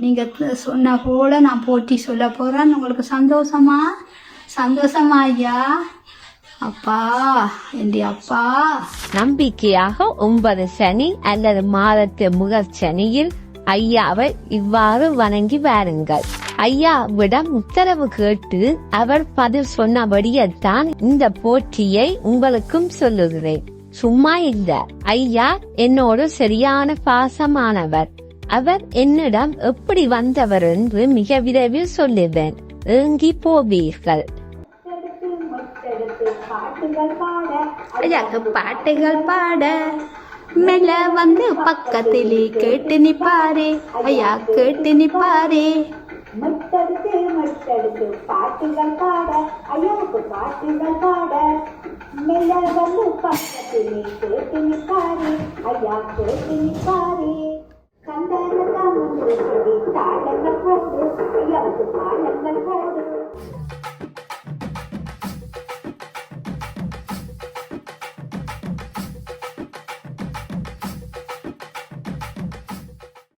நீங்கள் சொன்ன போல நான் போட்டி சொல்ல போகிறேன் உங்களுக்கு சந்தோஷமா? சந்தோஷமா ஐயா அப்பா என் அப்பா. நம்பிக்கையாக ஒன்பது சனி அல்லது மாதத்து முகர் சனியில் ஐயாவை இவ்வாறு வணங்கி வாருங்கள். ஐயாவிடம் உத்தரவு கேட்டு அவர் பதில் சொன்னபடியத்தான் இந்த போட்டியை உங்களுக்கும் சொல்லுகிறேன். சும்மா இல்ல. ஐயா என்னோடு சரியான பாசமானவர். அவர் என்னிடம் எப்படி வந்தவர் என்று மிக விரைவில் சொல்லுவேன். ஏங்கி போவீர்கள். ஐயாக்கு பாட்டுகள் பாட. மெல்ல வந்து பக்கத்திலே கேட்டு நிப்பாரே. ஐயா கேட்டு நிப்பாரே. மட்டடுத்து மட்டடுத்து பாட்டுகள் பாட ஐயாவுக்கு பாட்டுகள் பாட மெல்ல வந்து பக்கத்திலே கேட்டு நிற்பாரே ஐயா கேட்டு சொல்லி